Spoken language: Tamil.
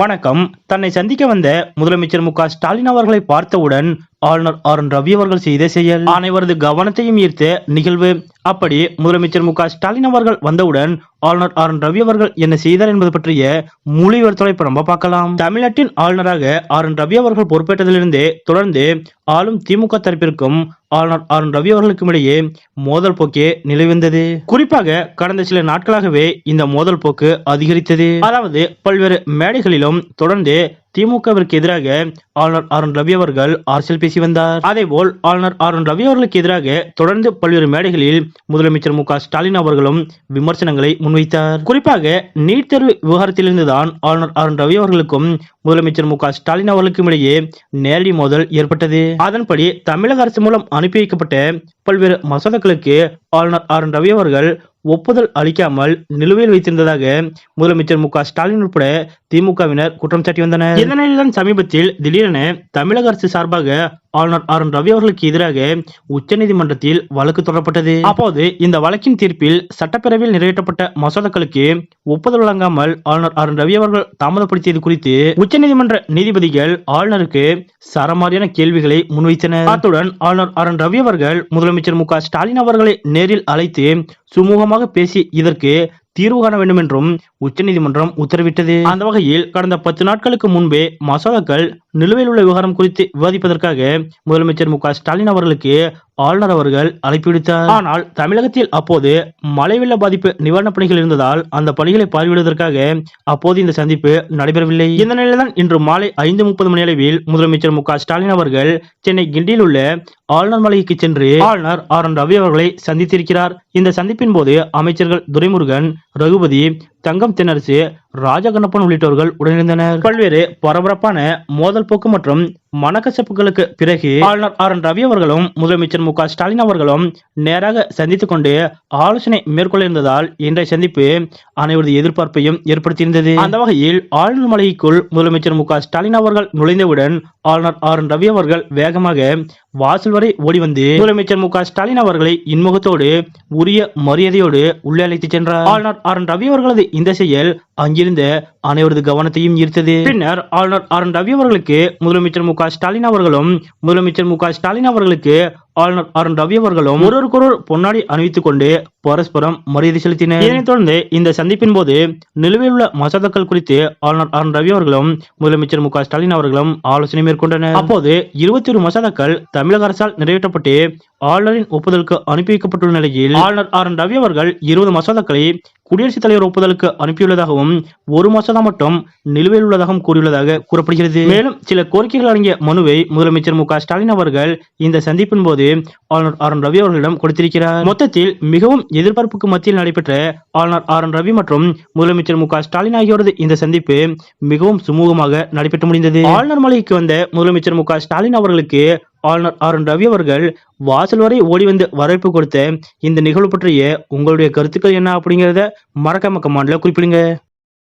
வணக்கம். தன்னை சந்திக்க வந்த முதலமைச்சர் மு ஸ்டாலின் அவர்களை பார்த்தவுடன் ஆளுநர் ஆர் என் ரவி அவர்கள் செய்த செயல். அனைவரது கவனத்தையும் ஈர்த்த நிகழ்வு. அப்படி முதலமைச்சர் மு ஸ்டாலின் அவர்கள் வந்தவுடன் ஆளுநர் ஆர். என். ரவி அவர்கள் என்ன செய்தார் என்பது பற்றிய முழு விவரத்தை இப்ப நம்ம பார்க்கலாம். தமிழ்நாட்டின் ஆளுநராக ஆர். என். ரவி அவர்கள் பொறுப்பேற்றதிலிருந்தே தொடர்ந்து ஆளும் திமுக தரப்பிற்கும் ஆளுநர் ஆர். என். ரவி அவர்களுக்கும் இடையே மோதல் போக்கே நிலவிந்தது. குறிப்பாக கடந்த சில நாட்களாகவே இந்த மோதல் போக்கு அதிகரித்தது. அதாவது பல்வேறு மேடைகளிலும் தொடர்ந்து திமுகவிற்கு எதிராக ஆளுநர் ஆர் ரவி அவர்கள் அரசியல் பேசி வந்தார். அதேபோல் ஆளுநர் ஆர் ரவி அவர்களுக்கு எதிராக தொடர்ந்து பல்வேறு மேடைகளில் முதலமைச்சர் மு ஸ்டாலின் அவர்களும் விமர்சனங்களை முன்வைத்தார். குறிப்பாக நீட் தேர்வு விவகாரத்திலிருந்துதான் ஆளுநர் ஆர் ரவி அவர்களுக்கும் முதலமைச்சர் மு ஸ்டாலின் அவர்களுக்கும் இடையே நேரடி மோதல் ஏற்பட்டது. அதன்படி தமிழக அரசு மூலம் அனுப்பி வைக்கப்பட்ட பல்வேறு மசோதாக்களுக்கு ஆளுநர் ஆர் ரவி அவர்கள் ஒப்புதல் அளிக்காமல் நிலுவையில் வைத்திருந்ததாக முதலமைச்சர் மு க ஸ்டாலின் உட்பட திமுகவினர் குற்றம் சாட்டி வந்தனர் இதனால்தான் சமீபத்தில் திடீரென தமிழக அரசு சார்பாக ஆளுநர் ஆர் என் ரவி அவர்களுக்கு எதிராக உச்சநீதிமன்றத்தில் வழக்கு தொடரப்பட்டது. அப்போது இந்த வழக்கின் தீர்ப்பில் சட்டப்பேரவையில் நிறைவேற்றப்பட்ட மசோதாக்களுக்கு ஒப்புதல் வழங்காமல் ஆளுநர் ஆர் என் ரவி அவர்கள் தாமதப்படுத்தியது குறித்து உச்சநீதிமன்ற நீதிபதிகள் ஆளுநருக்கு சரமாரியான கேள்விகளை முன்வைத்தனர். அத்துடன் ஆளுநர் ஆர் என் ரவி அவர்கள் முதலமைச்சர் மு ஸ்டாலின் அவர்களை நேரில் அழைத்து சுமூகமாக பேசி இதற்கு தீர்வு காண வேண்டும் என்றும் உச்சநீதிமன்றம் உத்தரவிட்டது. அந்த வகையில் கடந்த பத்து நாட்களுக்கு முன்பே மசோதாக்கள் நிலுவையில் உள்ள விவகாரம் குறித்து விவாதிப்பதற்காக முதலமைச்சர் மு ஸ்டாலின் அவர்களுக்கு ஆளுநர் அவர்கள் அழைப்பிடித்தார் ஆனால் தமிழகத்தில் அப்போது மழை வெள்ள பாதிப்பு நிவாரணப் பணிகள் இருந்ததால் அந்த பணிகளை பார்வையிடுவதற்காக அப்போது இந்த சந்திப்பு நடைபெறவில்லை. இந்த நிலையில்தான் இன்று மாலை ஐந்து முப்பது மணி அளவில் முதலமைச்சர் மு ஸ்டாலின் அவர்கள் சென்னை கிண்டியில் உள்ள ஆளுநர் மாளிகைக்கு சென்று ஆளுநர் ஆர் என் ரவி அவர்களை சந்தித்திருக்கிறார். இந்த சந்திப்பின் போது அமைச்சர்கள் துரைமுருகன் ரகுபதி தங்கம் தென்னரசு ராஜகண்ணப்பன் உள்ளிட்டவர்கள் உடனிருந்தனர். பல்வேறு பரபரப்பான மோதல் போக்கு மற்றும் மனக்கசப்புகளுக்கு பிறகு ஆளுநர் ஆர் என் ரவி அவர்களும் முதலமைச்சர் மு ஸ்டாலின் அவர்களும் நேராக சந்தித்துக் கொண்டு ஆலோசனை மேற்கொள்ள இருந்ததால் இன்றைய சந்திப்பு அனைவரது எதிர்பார்ப்பையும் ஏற்படுத்தியிருந்தது. அந்த வகையில் ஆளுநர் மலைக்குள் முதலமைச்சர் மு ஸ்டாலின் அவர்கள் நுழைந்தவுடன் ஆளுநர் ஆர் என் ரவி அவர்கள் வேகமாக வாசல் வரை ஓடி வந்து முதலமைச்சர் மு க ஸ்டாலின் அவர்களை இன்முகத்தோடு உரிய மரியாதையோடு உள்ளே அழைத்துச் சென்றார். ஆளுநர் ஆர் என் ரவி அவர்களது இந்த செயல் அங்கிருந்த அனைவரது கவனத்தையும் ஈர்த்தது. பின்னர் ஆளுநர் ஆர் என் ரவி அவர்களுக்கு முதலமைச்சர் மு க ஸ்டாலின் அவர்களும் முதலமைச்சர் மு க ஸ்டாலின் அவர்களுக்கு ஆளுநர் ஆர் என் ரவி அவர்களும் ஒருவருக்கொருவர் பொன்னாடி அணிவித்துக் கொண்டு பரஸ்பரம் மரியாதை செலுத்தினர். இதனைத் தொடர்ந்து இந்த சந்திப்பின் போது நிலுவையில் உள்ள மசோதாக்கள் குறித்து ஆளுநர் ஆர் என் ரவி அவர்களும் முதலமைச்சர் மு ஸ்டாலின் அவர்களும் ஆலோசனை மேற்கொண்டனர். அப்போது இருபத்தி ஒரு மசோதாக்கள் தமிழக அரசால் நிறைவேற்றப்பட்டு ஆளுநரின் ஒப்புதலுக்கு அனுப்பி வைக்கப்பட்டுள்ள நிலையில் ஆளுநர் ஆர் என் ரவி அவர்கள் இருபது மசோதாக்களை குடியரசுத் தலைவர் ஒப்புதலுக்கு அனுப்பியுள்ளதாகவும் ஒரு மசோதா மட்டும் நிலுவையில் உள்ளதாகவும் கூறியுள்ளதாக கூறப்படுகிறது. மேலும் சில கோரிக்கைகள் அடங்கிய மனுவை முதலமைச்சர் மு ஸ்டாலின் அவர்கள் இந்த சந்திப்பின் போது ஆளுநர் ஆர் என் ரவி அவர்களிடம் கொடுத்திருக்கிறார். மொத்தத்தில் மிகவும் எதிர்பார்ப்புக்கு மத்தியில் நடைபெற்ற ஆளுநர் ஆர் என் ரவி மற்றும் முதலமைச்சர் மு ஸ்டாலின் ஆகியோரது இந்த சந்திப்பு மிகவும் சுமூகமாக நடைபெற்று முடிந்தது. ஆளுநர் மலைக்கு வந்த முதலமைச்சர் மு ஸ்டாலின் அவர்களுக்கு ஆளுநர் ஆர் என் ரவி அவர்கள் வாசல் வரை ஓடி வந்து வரவேற்பு கொடுத்த இந்த நிகழ்வு பற்றிய உங்களுடைய கருத்துக்கள் என்ன அப்படிங்கிறத மறக்காம கமாண்டில் குறிப்பிடுங்க.